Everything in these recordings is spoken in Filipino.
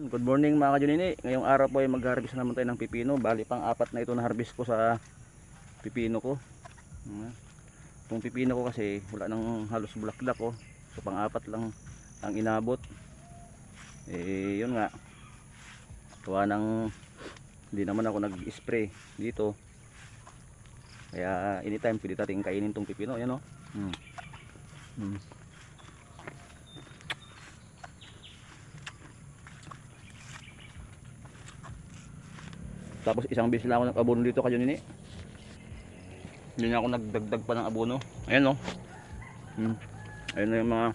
Good morning mga kajunini. Ngayong araw po ay mag-harvest na naman tayo ng pipino. Bali pang apat na ito na harvest ko sa pipino ko. Itong pipino ko kasi wala nang halos bulaklak ko. So pang apat lang ang inabot. Eh yun nga. Kuha ng hindi naman ako nag-spray dito. Kaya anytime pwede natin kainin tong pipino. Yan o. Hmm. Hmm. Tapos isang beses lang ako nag-abono dito kayo nini. Hindi na ako nagdagdag pa ng abono. Ayan o. Hmm. Ayun na yung mga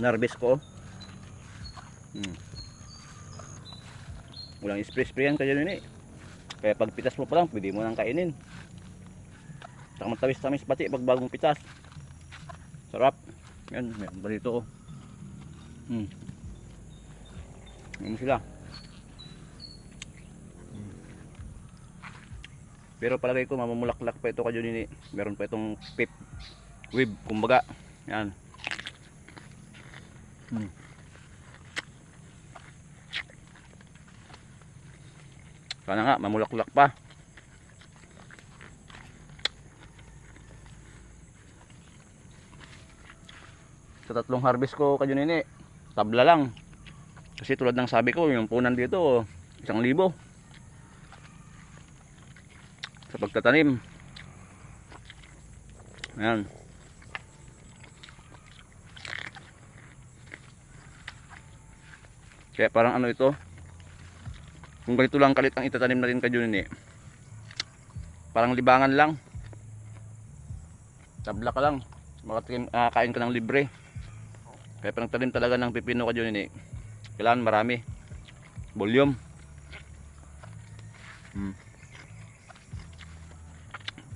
narbes ko. oh. Hmm. Walang spray-spray yan kayo nini. Kaya pag pitas mo pa lang, pwede mo nang kainin. Saka matamis-tamis pati pag bagong pitas. Sarap. Yan, meron dito oh. Hmm. Yan sila. Pero palagay ko mamumulaklak pa ito kadyo nini. Meron pa itong pip web kumbaga. Yan. Hmm. Sana nga mamulaklak pa. Sa tatlong harvest ko kadyo nini, tabla lang. Kasi tulad ng sabi ko, yung punan dito, isang libo sa pagtatanim. Ayan. Kaya parang ano ito, kung ganito lang kalit ang itatanim natin ka eh, parang libangan lang. Tabla ka lang, makatikim, ah, kain ka ng libre. Kaya parang tanim talaga ng pipino ka eh, kailangan marami. Volume. Hmm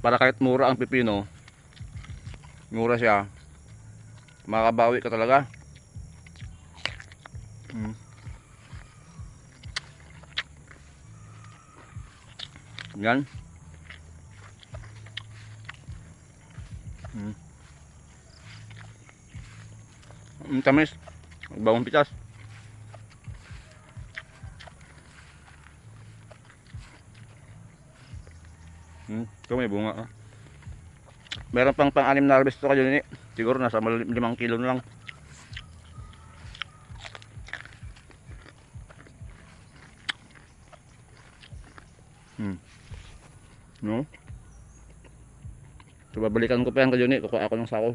para kahit mura ang pipino mura siya. Makabawi ka talaga. Mm. yan. Mm. ang tamis. Magbawang pitas Hmm, ito may bunga ah. Meron pang pang-anim na harvest to kayo ni. Siguro nasa 5 kilo na lang. Hmm. No? So babalikan ko pa yan kayo ni. Kukuha ako ng sako.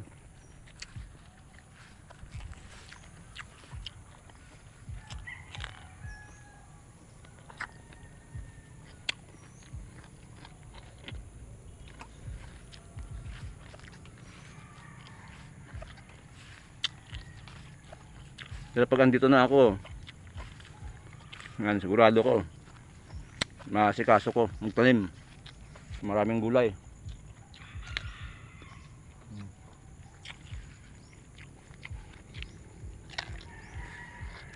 Pero pag andito na ako, yan, sigurado ko, masikaso ko, magtanim. Maraming gulay.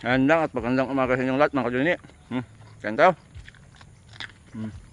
Yan lang at magandang umaga sa inyong lahat mga kaluni. Hmm, tayo. Hmm.